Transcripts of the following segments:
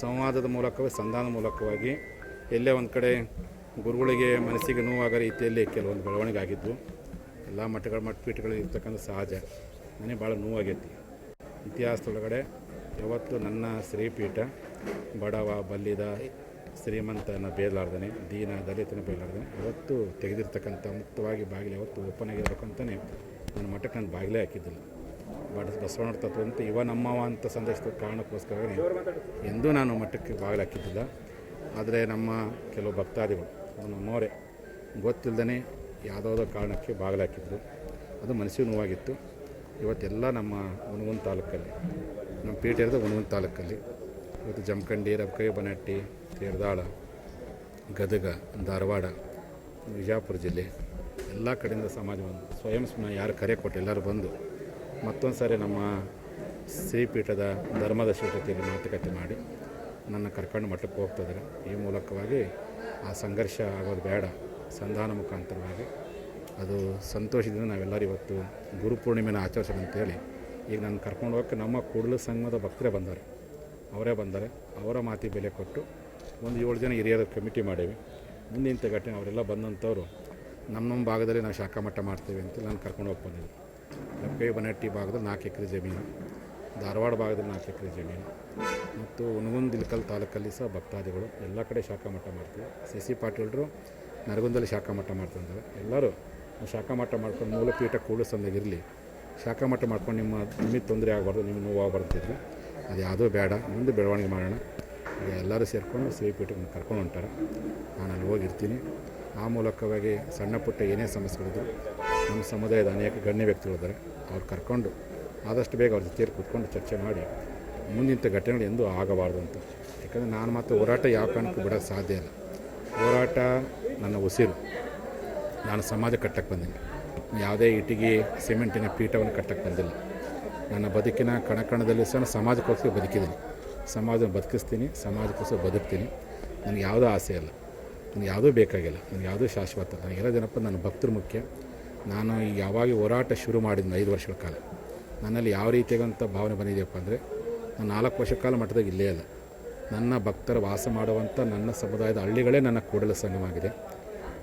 ಸಂವಾದದ ಮೂಲಕವೇ ಸಂಧಾನ ಮೂಲಕವಾಗಿ ಎಲ್ಲೇ ಒಂದು ಕಡೆ ಗುರುಗಳಿಗೆ, ಮನಸ್ಸಿಗೆ ನೋವಾಗೋ ರೀತಿಯಲ್ಲಿ ಕೆಲವೊಂದು ಬೆಳವಣಿಗೆ ಆಗಿದ್ದು, ಎಲ್ಲ ಮಠಗಳ ಮಠಪೀಠಗಳು ಇರ್ತಕ್ಕಂಥ ಸಹಜ ನನಗೆ ಭಾಳ ನೋವಾಗೈತಿ. ಇತಿಹಾಸದೊಳಗಡೆ ಯಾವತ್ತು ನನ್ನ ಶ್ರೀಪೀಠ, ಬಡವ, ಬಲ್ಲಿದ, ಶ್ರೀಮಂತನ ಬೇಲಾರ್ದನೆ ದೀನ, ದಲಿತನ ಬೇಲಾರ್ದನೆ ಯಾವತ್ತೂ ತೆಗೆದಿರ್ತಕ್ಕಂಥ ಮುಕ್ತವಾಗಿ ಬಾಗಿಲು ಯಾವತ್ತು ಓಪನ್ ಆಗಿರ್ಬೇಕಂತಲೇ ನನ್ನ ಮಠಕ್ಕೆ ನಾನು ಬಾಗಿಲೇ ಹಾಕಿದ್ದಿಲ್ಲ. ಬಟ್ ಬಸವಣ್ಣ ತತ್ವ ಅಂತ ಇವ ನಮ್ಮವ ಅಂತ ಸಂದೇಶದ ಕಾರಣಕ್ಕೋಸ್ಕರ ಎಂದೂ ನಾನು ಮಠಕ್ಕೆ ಬಾಗಿಲು ಹಾಕಿದ್ದಿಲ್ಲ ಆದರೆ ನಮ್ಮ ಕೆಲವು ಭಕ್ತಾದಿಗಳು ನಮ್ಮವರೇ ಗೊತ್ತಿಲ್ಲದೇ ಯಾವುದಾವುದೋ ಕಾರಣಕ್ಕೆ ಬಾಗಿಲು ಹಾಕಿದ್ರು ಅದು ಮನಸ್ಸಿಗೆ ನೋವಾಗಿತ್ತು. ಇವತ್ತೆಲ್ಲ ನಮ್ಮ ಹುನಗುಂದ ತಾಲೂಕಲ್ಲಿ, ನಮ್ಮ ಪೀಠ ಇರೋದು ತಾಲೂಕಲ್ಲಿ ಇವತ್ತು ಜಮಖಂಡಿ, ರಬ್ಕೈ, ಬನಟ್ಟಿ, ತೇರ್ದಾಳ, ಗದಗ, ಧಾರವಾಡ ವಿಜಯಪುರ ಜಿಲ್ಲೆ ಎಲ್ಲ ಕಡೆಯಿಂದ ಸಮಾಜವನ್ನು ಸ್ವಯಂ ಯಾರು ಕರೆ ಕೊಟ್ಟು ಎಲ್ಲರೂ ಬಂದು ಮತ್ತೊಂದು ಸಾರಿ ನಮ್ಮ ಶ್ರೀಪೀಠದ ಧರ್ಮದ ಶ್ರೀಟತೆಯಲ್ಲಿ ಮಾತುಕತೆ ಮಾಡಿ ನನ್ನ ಕರ್ಕೊಂಡು ಮಠಕ್ಕೆ ಹೋಗ್ತಿದ್ದಾರೆ ಈ ಮೂಲಕವಾಗಿ ಆ ಸಂಘರ್ಷ ಆಗೋದು ಬೇಡ. ಸಂಧಾನ ಮುಖಾಂತರವಾಗಿ ಅದು ಸಂತೋಷದಿಂದ ನಾವೆಲ್ಲರೂ ಇವತ್ತು ಗುರುಪೂರ್ಣಿಮೆನ ಆಚರಿಸೋಣ ಅಂತೇಳಿ ಈಗ ನಾನು ಕರ್ಕೊಂಡು ಹೋಗೋಕ್ಕೆ ನಮ್ಮ ಕೂಡಲ ಸಂಘದ ಭಕ್ತರೇ ಬಂದರು ಅವರೇ ಬಂದರೆ ಅವರ ಮಾತಿ ಬೆಲೆ ಕೊಟ್ಟು ಒಂದು ಏಳು ಜನ ಹಿರಿಯರ ಕಮಿಟಿ ಮಾಡೇವಿ. ಮುಂದಿನ ಘಟನೆ ಅವರೆಲ್ಲ ಬಂದಂಥವ್ರು ನಮ್ಮ ನಮ್ಮ ಭಾಗದಲ್ಲಿ ನಾವು ಶಾಖಾ ಮಟ್ಟ ಮಾಡ್ತೀವಿ ಅಂತ ನಾನು ಕರ್ಕೊಂಡು ಹೋಗಿ ಬಂದಿದ್ದೆ ಲಕ್ಕೈ ಬನಟ್ಟಿ ಭಾಗದಲ್ಲಿ ನಾಲ್ಕು ಎಕರೆ ಜಮೀನು, ಧಾರವಾಡ ಭಾಗದಲ್ಲಿ ನಾಲ್ಕು ಎಕರೆ ಜಮೀನು ಮತ್ತು ಹುನಗುಂದ ಇಲಕಲ್ ತಾಲೂಕಲ್ಲಿ ಸಹ ಭಕ್ತಾದಿಗಳು ಎಲ್ಲ ಕಡೆ ಶಾಖಾ ಮಾಡ್ತೀವಿ. ಸಿ ಸಿ ಪಾಟೀಲರು ನರಗುಂದಲ್ಲಿ ಶಾಖಾ ಮಠ ಎಲ್ಲರೂ ಶಾಖಾ ಮಾಡ್ಕೊಂಡು ಮೂಲಪೀಠ ಕೂಡಿಸಂದಾಗಿರಲಿ ಶಾಖಾ ಮಠ ಮಾಡ್ಕೊಂಡು ನಿಮ್ಮ ನಿಮಗೆ ತೊಂದರೆ ಆಗಬಾರ್ದು ನಿಮ್ಮ ನೋವು ಆಗ್ಬಾರ್ದಿದ್ರೆ ಅದು ಯಾವುದೂ ಬೇಡ. ಮುಂದೆ ಬೆಳವಣಿಗೆ ಮಾಡೋಣ. ಎಲ್ಲರೂ ಸೇರಿಕೊಂಡು ಪೀಠಕ್ಕೆ ಕರ್ಕೊಂಡು ಹೊಂಟಾರೆ. ನಾನು ಅಲ್ಲಿ ಹೋಗಿರ್ತೀನಿ. ಆ ಮೂಲಕವಾಗಿ ಸಣ್ಣ ಪುಟ್ಟ ಏನೇ ಸಮಸ್ಯೆಗಳಿದ್ರು ನಮ್ಮ ಸಮುದಾಯದ ಅನೇಕ ಗಣ್ಯ ವ್ಯಕ್ತಿಗಳಿದ್ದಾರೆ ಅವ್ರು ಕರ್ಕೊಂಡು ಆದಷ್ಟು ಬೇಗ ಅವ್ರ ಜೊತೆ ಕೂತ್ಕೊಂಡು ಚರ್ಚೆ ಮಾಡಿ ಮುಂದಿಂಥ ಘಟನೆಗಳು ಎಂದೂ ಆಗಬಾರ್ದು ಅಂತ. ಯಾಕಂದರೆ ನಾನು ಮಾತ್ರ ಹೋರಾಟ ಯಾವ ಕಾರಣಕ್ಕೂ ಬಿಡೋಕ್ಕೆ ಸಾಧ್ಯ ಇಲ್ಲ. ಹೋರಾಟ ನನ್ನ ಉಸಿರು. ನಾನು ಸಮಾಜ ಕಟ್ಟಕ್ಕೆ ಬಂದಿಲ್ಲ ಯಾವುದೇ ಇಟ್ಟಿಗೆ ಸಿಮೆಂಟಿನ ಪೀಠವನ್ನು ಕಟ್ಟಕ್ಕೆ ಬಂದಿಲ್ಲ. ನನ್ನ ಬದುಕಿನ ಕಣಕಣದಲ್ಲಿ ಸಹ ಸಮಾಜಕ್ಕೋಸ್ಕರ ಬದುಕಿದ್ದೀನಿ. ಸಮಾಜ ಬದುಕಿಸ್ತೀನಿ, ಸಮಾಜಕ್ಕೋಸ್ಕರ ಬದುಕ್ತೀನಿ. ನನಗೆ ಯಾವುದೂ ಆಸೆ ಇಲ್ಲ. ನನಗೆ ಯಾವುದೂ ಬೇಕಾಗಿಲ್ಲ. ನನಗೆ ಯಾವುದೂ ಶಾಶ್ವತ. ನನಗೆ ಇರೋದೇನಪ್ಪ ನನ್ನ ಭಕ್ತರು ಮುಖ್ಯ. ನಾನು ಈಗ ಯಾವಾಗ ಹೋರಾಟ ಶುರು ಮಾಡಿದ್ನ ಐದು ವರ್ಷಗಳ ಕಾಲ. ನನ್ನಲ್ಲಿ ಯಾವ ರೀತಿಯಾಗಂಥ ಭಾವನೆ ಬಂದಿದೆಯಪ್ಪ ಅಂದರೆ, ನಾನು ನಾಲ್ಕು ವರ್ಷ ಕಾಲ ಮಟ್ಟದಾಗ ಇಲ್ಲೇ ಅಲ್ಲ. ನನ್ನ ಭಕ್ತರ ವಾಸ ಮಾಡುವಂಥ ನನ್ನ ಸಮುದಾಯದ ಹಳ್ಳಿಗಳೇ ನನ್ನ ಕೂಡಲ ಸಂಘವಾಗಿದೆ.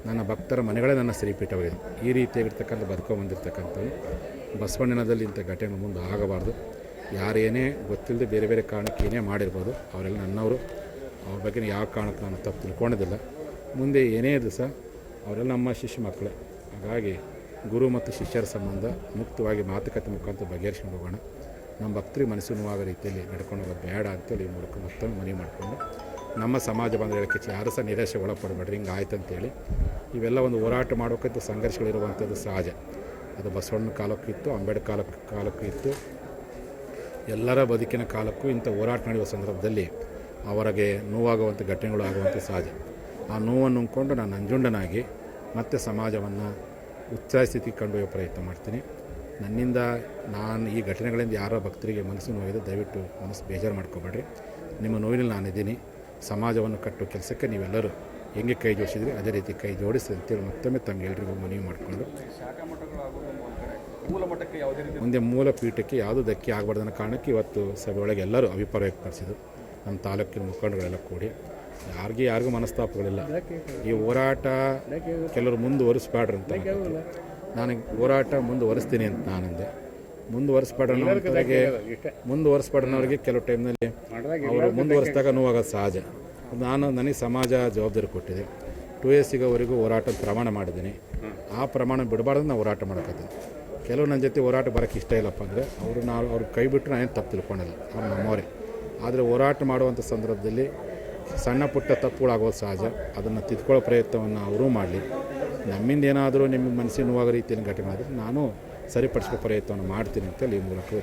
ನನ್ನ ಭಕ್ತರ ಮನೆಗಳೇ ನನ್ನ ಶ್ರೀಪೀಠವಾಗಿದೆ ಈ ರೀತಿಯಾಗಿರ್ತಕ್ಕಂಥ ಬದುಕೊಂಬಂದಿರ್ತಕ್ಕಂಥದ್ದು ಬಸವಣ್ಣನದಲ್ಲಿ ಇಂಥ ಘಟನೆ ಮುಂದೆ ಆಗಬಾರ್ದು. ಯಾರೇನೇ ಗೊತ್ತಿಲ್ಲದೆ ಬೇರೆ ಬೇರೆ ಕಾರಣಕ್ಕೆ ಏನೇ ಮಾಡಿರ್ಬೋದು, ಅವರೆಲ್ಲ ನನ್ನವರು. ಅವ್ರ ಬಗ್ಗೆ ಯಾವ ಕಾರಣಕ್ಕೆ ನಾನು ತಪ್ಪು ತಿಳ್ಕೊಂಡಿದ್ದಿಲ್ಲ. ಮುಂದೆ ಏನೇ ದಿವಸ ಅವರೆಲ್ಲ ನಮ್ಮ ಶಿಷ್ಯ ಮಕ್ಕಳೇ. ಹಾಗಾಗಿ ಗುರು ಮತ್ತು ಶಿಷ್ಯರ ಸಂಬಂಧ ಮುಕ್ತವಾಗಿ ಮಾತುಕತೆ ಮುಖಾಂತರ ಬಗೆಹರಿಸ್ಕೊಂಡು ಹೋಗೋಣ. ನಮ್ಮ ಭಕ್ತರಿಗೆ ಮನಸ್ಸು ನೋವಾಗೋ ರೀತಿಯಲ್ಲಿ ನಡ್ಕೊಂಡು ಹೋಗೋದು ಬೇಡ ಅಂತೇಳಿ ಮೂಲಕ ಮತ್ತೊಮ್ಮೆ ಮನವಿ ಮಾಡಿಕೊಂಡು ನಮ್ಮ ಸಮಾಜ ಬಂದ ಹೇಳಕ್ಕೆ ಯಾರು ಸಹ ನಿರಾಶೆ ಒಳಪಡಬೇಡ್ರಿ, ಹಿಂಗೆ ಆಯ್ತು ಅಂತೇಳಿ ಇವೆಲ್ಲ ಒಂದು ಹೋರಾಟ ಮಾಡೋಕ್ಕಂತ ಸಂಘರ್ಷಗಳಿರುವಂಥದ್ದು ಸಹಜ. ಅದು ಬಸವಣ್ಣ ಕಾಲಕ್ಕೂ ಇತ್ತು, ಅಂಬೇಡ್ಕರ್ ಕಾಲಕ್ಕೆ ಕಾಲಕ್ಕೂ ಇತ್ತು. ಎಲ್ಲರ ಬದುಕಿನ ಕಾಲಕ್ಕೂ ಇಂಥ ಹೋರಾಟ ನಡೆಯುವ ಸಂದರ್ಭದಲ್ಲಿ ಅವರಿಗೆ ನೋವಾಗುವಂಥ ಘಟನೆಗಳು ಆಗುವಂಥ ಸಹಜ. ಆ ನೋವನ್ನು ನುಂಗ್ಕೊಂಡು ನಾನು ಅಂಜುಂಡನಾಗಿ ಮತ್ತೆ ಸಮಾಜವನ್ನು ಉತ್ಸಾಹ ಸ್ಥಿತಿಗೆ ಕೊಂಡೊಯ್ಯೋ ಪ್ರಯತ್ನ ಮಾಡ್ತೀನಿ. ನನ್ನಿಂದ ನಾನು ಈ ಘಟನೆಗಳಿಂದ ಯಾರೋ ಭಕ್ತರಿಗೆ ಮನಸ್ಸು ನೋವಿದೆ, ದಯವಿಟ್ಟು ಮನಸ್ಸು ಬೇಜಾರು ಮಾಡ್ಕೋಬೇಡ್ರಿ. ನಿಮ್ಮ ನೋವಿನಲ್ಲಿ ನಾನಿದ್ದೀನಿ. ಸಮಾಜವನ್ನು ಕಟ್ಟೋ ಕೆಲಸಕ್ಕೆ ನೀವೆಲ್ಲರೂ ಹೆಂಗೆ ಕೈ ಜೋಡಿಸಿದ್ರಿ, ಅದೇ ರೀತಿ ಕೈ ಜೋಡಿಸಿ ಅಂತೇಳಿ ಮತ್ತೊಮ್ಮೆ ತಮ್ಗೆಲ್ರಿಗೂ ಮನವಿ ಮಾಡಿಕೊಂಡು. ಮುಂದೆ ಮೂಲ ಪೀಠಕ್ಕೆ ಯಾವುದು ಧಕ್ಕೆ ಆಗಬಾರ್ದು ಕಾರಣಕ್ಕೆ ಇವತ್ತು ಸಭೆಯೊಳಗೆ ಎಲ್ಲರೂ ಅಭಿಪ್ರಾಯ ವ್ಯಕ್ತಪಡಿಸಿದ್ರು ನಮ್ಮ ತಾಲೂಕಿನ ಮುಖಂಡಗಳೆಲ್ಲ ಕೂಡಿ ಯಾರಿಗೆ ಯಾರಿಗೂ ಮನಸ್ತಾಪಗಳಿಲ್ಲ. ಈ ಹೋರಾಟ ಕೆಲವರು ಮುಂದುವರಿಸ್ಬೇಡ್ರಿ ಅಂತ ನನಗೆ ನಾನು ಹೋರಾಟ ಮುಂದುವರಿಸ್ತೀನಿ ಅಂತ ನಾನಂದೆ. ಮುಂದುವರಿಸ್ಬೇಡ್ರಿಗೆ ಮುಂದುವರಿಸ್ಬೇಡ್ರನ್ನವ್ರಿಗೆ ಕೆಲವು ಟೈಮ್ನಲ್ಲಿ ಅವರು ಮುಂದುವರಿಸಿದಾಗ ನೋವಾಗೋದು ಸಹಜ. ನಾನು ನನಗೆ ಸಮಾಜ ಜವಾಬ್ದಾರಿ ಕೊಟ್ಟಿದೆ. ಟು ಎಸ್ ಸಿಗೋವರೆಗೂ ಹೋರಾಟ ಪ್ರಮಾಣ ಮಾಡಿದ್ದೀನಿ. ಆ ಪ್ರಮಾಣ ಬಿಡಬಾರ್ದು ನಾನು ಹೋರಾಟ ಮಾಡಕತ್ತೀನಿ. ಕೆಲವು ನನ್ನ ಜೊತೆ ಹೋರಾಟ ಬರೋಕ್ಕೆ ಇಷ್ಟ ಇಲ್ಲಪ್ಪ ಅಂದರೆ ಅವರು ನಾವು ಅವ್ರು ಕೈ ಬಿಟ್ಟರೆ ನಾನೇನು ತಪ್ಪು ತಿಳ್ಕೊಂಡಿಲ್ಲ ಅವ್ರು ನಮ್ಮವರೇ. ಆದರೆ ಹೋರಾಟ ಮಾಡುವಂಥ ಸಂದರ್ಭದಲ್ಲಿ ಸಣ್ಣ ಪುಟ್ಟ ತಪ್ಪುಗಳಾಗೋದು ಸಹಜ. ಅದನ್ನು ತಿದ್ಕೊಳ್ಳೋ ಪ್ರಯತ್ನವನ್ನು ಅವರೂ ಮಾಡಲಿ. ನಮ್ಮಿಂದ ಏನಾದರೂ ನಿಮ್ಮ ಮನಸ್ಸಿನ ನೋವಾಗ ರೀತಿಯಲ್ಲಿ ಘಟನೆ ನಾನು ಸರಿಪಡಿಸ್ಕೋ ಪ್ರಯತ್ನವನ್ನು ಮಾಡ್ತೀನಿ ಅಂತೇಳಿ ಈ ಮೂಲಕ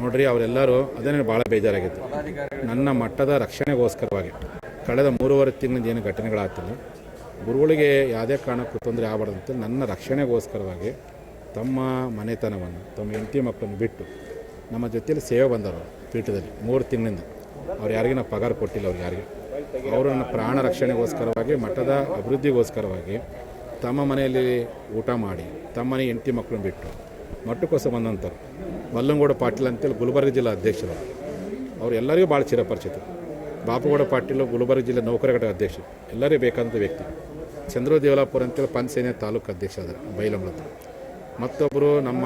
ನೋಡ್ರಿ ಅವರೆಲ್ಲರೂ ಅದೇ ಭಾಳ ಬೇಜಾರಾಗಿತ್ತು. ನನ್ನ ಮಟ್ಟದ ರಕ್ಷಣೆಗೋಸ್ಕರವಾಗಿ ಕಳೆದ ಮೂರುವರೆ ತಿಂಗಳಿಂದ ಏನು ಘಟನೆಗಳಾಗ್ತಿಲ್ಲ. ಗುರುಗಳಿಗೆ ಯಾವುದೇ ಕಾರಣಕ್ಕೂ ತೊಂದರೆ ಆಗಬಾರ್ದು ಅಂತ ನನ್ನ ರಕ್ಷಣೆಗೋಸ್ಕರವಾಗಿ ತಮ್ಮ ಮನೆತನವನ್ನು ತಮ್ಮ ಹೆಂಡತಿ ಮಕ್ಕಳನ್ನು ಬಿಟ್ಟು ನಮ್ಮ ಜೊತೆಯಲ್ಲಿ ಸೇವೆ ಬಂದವರು ಪೀಠದಲ್ಲಿ ಮೂರು ತಿಂಗಳಿಂದ. ಅವ್ರು ಯಾರಿಗೆ ನಾವು ಪಗಾರ ಕೊಟ್ಟಿಲ್ಲ, ಅವ್ರು ಯಾರಿಗೆ. ಅವರನ್ನು ಪ್ರಾಣ ರಕ್ಷಣೆಗೋಸ್ಕರವಾಗಿ, ಮಠದ ಅಭಿವೃದ್ಧಿಗೋಸ್ಕರವಾಗಿ ತಮ್ಮ ಮನೆಯಲ್ಲಿ ಊಟ ಮಾಡಿ, ತಮ್ಮ ಮನೆ ಹೆಂಡತಿ ಮಕ್ಕಳನ್ನ ಬಿಟ್ಟು ಮಠಕ್ಕೋಸ್ಕರ ಬಂದಂಥವ್ರು. ಮಲ್ಲಂಗೌಡ ಪಾಟೀಲ್ ಅಂತೇಳಿ ಗುಲ್ಬರ್ಗ ಜಿಲ್ಲಾ ಅಧ್ಯಕ್ಷರು ಅವ್ರು. ಎಲ್ಲರಿಗೂ ಭಾಳ ಚಿರಪರಿಚಿತರು. ಬಾಪುಗೌಡ ಪಾಟೀಲ್ ಗುಲ್ಬರ್ಗ ಜಿಲ್ಲೆ ನೌಕರ ಘಟಕ ಅಧ್ಯಕ್ಷ ಎಲ್ಲರಿಗೂ ಬೇಕಾದಂಥ ವ್ಯಕ್ತಿ. ಚಂದ್ರ ದೇವಲಾಪುರ ಅಂತೇಳಿ ಪಂಚಸೇನೆ ತಾಲೂಕು ಅಧ್ಯಕ್ಷ ಅದರ ಬೈಲಂಬಳದ ಮತ್ತೊಬ್ಬರು ನಮ್ಮ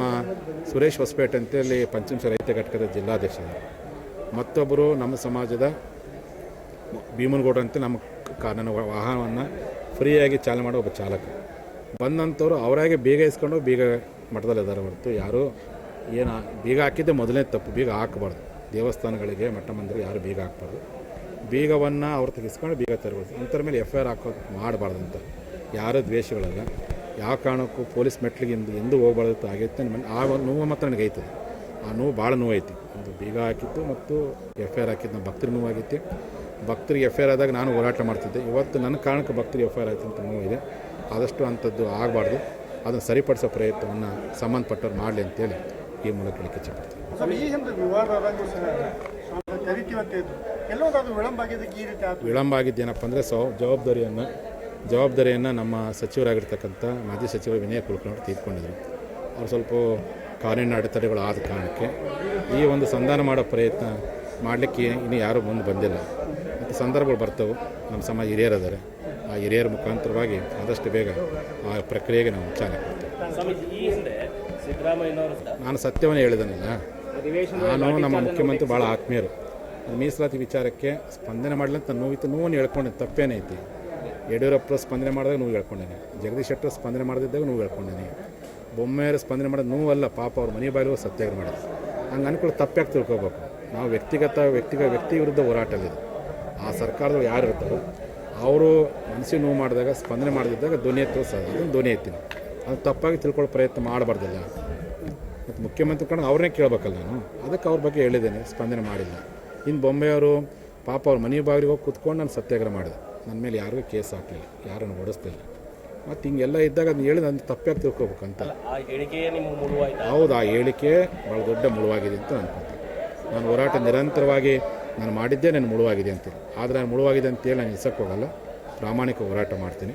ಸುರೇಶ್ ಹೊಸಪೇಟೆ ಅಂತೇಳಿ ಪಂಚಮಶ ರೈತ ಘಟಕದ ಜಿಲ್ಲಾಧ್ಯಕ್ಷ ಮತ್ತೊಬ್ಬರು ನಮ್ಮ ಸಮಾಜದ ಭೀಮನಗೌಡ ಅಂತ ನಮ್ಮ ಕಾರಣ ವಾಹನವನ್ನು ಫ್ರೀಯಾಗಿ ಚಾಲನೆ ಮಾಡೋ ಒಬ್ಬ ಚಾಲಕ. ಬಂದಂಥವ್ರು ಅವರಾಗೆ ಬೀಗ ಇಸ್ಕೊಂಡು ಬೀಗ ಮಠದಲ್ಲಿ ಇದ್ದಾರೆ ಹೊರತು ಯಾರು ಏನು ಬೀಗ ಹಾಕಿದ್ದೆ ಮೊದಲನೇ ತಪ್ಪು, ಬೀಗ ಹಾಕಬಾರ್ದು. ದೇವಸ್ಥಾನಗಳಿಗೆ ಮಠ ಮಂದಿರ ಯಾರು ಬೀಗ ಹಾಕ್ಬಾರ್ದು. ಬೀಗವನ್ನು ಅವ್ರು ತೆಗೆಸ್ಕೊಂಡು ಬೀಗ ತರಬಾರ್ದು. ಅಂಥರ ಮೇಲೆ ಎಫ್ ಐ ಆರ್ ಹಾಕೋದು ಮಾಡಬಾರ್ದು ಅಂತ. ಯಾರು ದ್ವೇಷಗಳಲ್ಲ. ಯಾವ ಕಾರಣಕ್ಕೂ ಪೊಲೀಸ್ ಮೆಟ್ಲಿಗೆ ಎಂದು ಎಂದು ಹೋಗ್ಬಾರ್ದು ಆಗೈತೆ ನನ್ನ ಆ ನೋವು ಮಾತ್ರ ನನಗೆ ಐತದೆ. ಆ ನೋವು ಭಾಳ ನೋವೈತಿ ಒಂದು ಬೀಗ ಹಾಕಿತ್ತು ಮತ್ತು ಎಫ್ ಐ ಆರ್ ಹಾಕಿದ್ದು ನಮ್ಮ ಭಕ್ತರಿಗೆ ಆಗಿತ್ತು ಭಕ್ತರಿಗೆ ಎಫ್ ಐ ಆರ್ ಆದಾಗ ನಾನು ಹೋರಾಟ ಮಾಡ್ತಿದ್ದೆ. ಇವತ್ತು ನನ್ನ ಕಾರಣಕ್ಕೆ ಭಕ್ತರಿಗೆ ಎಫ್ ಐ ಆರ್ ಆಯ್ತು ಅಂತ ನೋವಿದೆ ಆದಷ್ಟು ಅಂಥದ್ದು ಆಗಬಾರ್ದು. ಅದನ್ನು ಸರಿಪಡಿಸೋ ಪ್ರಯತ್ನವನ್ನು ಸಂಬಂಧಪಟ್ಟವ್ರು ಮಾಡಲಿ ಅಂತೇಳಿ ಈ ಮೂಲಕ ಹೇಳಿಕೆ ಇಚ್ಛೆಪಡ್ತೀನಿ ವಿಳಂಬ ಆಗಿದ್ದೇನಪ್ಪ ಅಂದರೆ ಸೊ ಜವಾಬ್ದಾರಿಯನ್ನು ಜವಾಬ್ದಾರಿಯನ್ನು ನಮ್ಮ ಸಚಿವರಾಗಿರ್ತಕ್ಕಂಥ ಮಾಜಿ ಸಚಿವರು ವಿನಯ ಕುಲಕರ್ಣಿ ತೀರ್ಕೊಂಡಿದ್ರು. ಅವ್ರು ಸ್ವಲ್ಪ ಕಾನೂನಿನ ಅಡೆತಡೆಗಳು ಆದ ಕಾರಣಕ್ಕೆ ಈ ಒಂದು ಸಂಧಾನ ಮಾಡೋ ಪ್ರಯತ್ನ ಮಾಡಲಿಕ್ಕೆ ಇನ್ನು ಯಾರೂ ಮುಂದೆ ಬಂದಿಲ್ಲ. ಮತ್ತು ಸಂದರ್ಭಗಳು ಬರ್ತವೆ. ನಮ್ಮ ಸಮಾಜ ಹಿರಿಯರು ಅದಾರೆ ಆ ಹಿರಿಯರ ಮುಖಾಂತರವಾಗಿ ಆದಷ್ಟು ಬೇಗ ಆ ಪ್ರಕ್ರಿಯೆಗೆ ನಾವು ಚಾಲನೆ ಕೊಡ್ತೇವೆ. ನಾನು ಸತ್ಯವನ್ನು ಹೇಳಿದನಲ್ಲ. ನಾನು ನಮ್ಮ ಮುಖ್ಯಮಂತ್ರಿ ಭಾಳ ಆತ್ಮೀಯರು. ಮೀಸಲಾತಿ ವಿಚಾರಕ್ಕೆ ಸ್ಪಂದನೆ ಮಾಡಲಂತ ನೋವಿತ್ತು. ನೋವನ್ನು ಹೇಳ್ಕೊಂಡೆ ತಪ್ಪೇನೈತಿ? ಯಡಿಯೂರಪ್ಪರು ಸ್ಪಂದನೆ ಮಾಡಿದಾಗ ನೋವು ಹೇಳ್ಕೊಂಡೇನೆ. ಜಗದೀಶ್ ಶೆಟ್ಟರ್ ಸ್ಪಂದನೆ ಮಾಡದಿದ್ದಾಗ ನೋವು ಹೇಳ್ಕೊಂಡೇನೆ. ಬೊಮ್ಮೆಯರು ಸ್ಪಂದನೆ ಮಾಡೋದು ನೋವಲ್ಲ, ಪಾಪ ಅವ್ರ ಮನೆ ಬಾಯಿಲು ಸತ್ಯಾಗ್ರಹ ಮಾಡೋದು. ಹಂಗೆ ಅನ್ಕೊಳ್ಳಿ ತಪ್ಪಾಗಿ ತಿಳ್ಕೊಬೇಕು. ನಾವು ವ್ಯಕ್ತಿಗತ, ವ್ಯಕ್ತಿಗ, ವ್ಯಕ್ತಿ ವಿರುದ್ಧ ಹೋರಾಟವಿದೆ ಆ ಸರ್ಕಾರದವ್ರು ಯಾರು ಇರ್ತಾರೋ, ಅವರು ಮನಸ್ಸಿಗೆ ನೋವು ಮಾಡಿದಾಗ, ಸ್ಪಂದನೆ ಮಾಡದಿದ್ದಾಗ ಧ್ವನಿ ಎತ್ತೋ ಅದನ್ನು ಧ್ವನಿ ಎತ್ತೀನಿ. ಅದು ತಪ್ಪಾಗಿ ತಿಳ್ಕೊಳ್ಳೋ ಪ್ರಯತ್ನ ಮಾಡಬಾರ್ದಲ್ಲ. ಮತ್ತು ಮುಖ್ಯಮಂತ್ರಿ ಕಂಡು ಅವ್ರನ್ನೇ ಕೇಳಬೇಕಲ್ಲ ನಾನು. ಅದಕ್ಕೆ ಅವ್ರ ಬಗ್ಗೆ ಹೇಳಿದ್ದೇನೆ, ಸ್ಪಂದನೆ ಮಾಡಿಲ್ಲ. ಇನ್ನು ಬೊಂಬೆಯವರು ಪಾಪ ಅವ್ರ ಮನೆ ಬಾಗಿಲಿಗೆ ಹೋಗಿ ಕುತ್ಕೊಂಡು ನಾನು ಸತ್ಯಾಗ್ರಹ ಮಾಡಿದೆ. ನನ್ನ ಮೇಲೆ ಯಾರಿಗೂ ಕೇಸ್ ಹಾಕಲಿಲ್ಲ ಯಾರನ್ನು ಓಡಿಸ್ತಿಲ್ಲ. ಮತ್ತು ಹಿಂಗೆಲ್ಲ ಇದ್ದಾಗ ಅದನ್ನ ಹೇಳಿ ನಾನು ತಪ್ಪಾಗಿ ತಿಳ್ಕೊಬೇಕಂತ. ಹೌದು ಆ ಹೇಳಿಕೆ ಭಾಳ ದೊಡ್ಡ ಮುಳುವಾಗಿದೆ ಅಂತ ಅನ್ಕೊಂತೀನಿ. ನಾನು ಹೋರಾಟ ನಿರಂತರವಾಗಿ ನಾನು ಮಾಡಿದ್ದೇ ನನ್ನ ಮುಳುವಾಗಿದೆ ಅಂತೇಳಿ ಆದರೆ ನಾನು ಮುಳುವಾಗಿದೆ ಅಂತೇಳಿ ನಾನು ಇಸಕ್ಕೆ ಹೋಗಲ್ಲ. ಪ್ರಾಮಾಣಿಕ ಹೋರಾಟ ಮಾಡ್ತೀನಿ.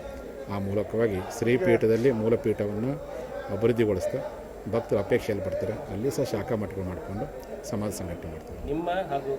ಆ ಮೂಲಕವಾಗಿ ಶ್ರೀಪೀಠದಲ್ಲಿ ಮೂಲಪೀಠವನ್ನು ಅಭಿವೃದ್ಧಿಗೊಳಿಸ್ತಾ ಭಕ್ತರು ಅಪೇಕ್ಷೆಯಲ್ಲಿ ಬರ್ತಾರೆ. ಅಲ್ಲಿ ಸಹ ಶಾಖಾ ಮಠಗಳು ಮಾಡಿಕೊಂಡು ಸಮಾಜ ಸಂಘಟನೆ ಮಾಡ್ತಾರೆ. ನಿಮ್ಮ ಹಾಗೂ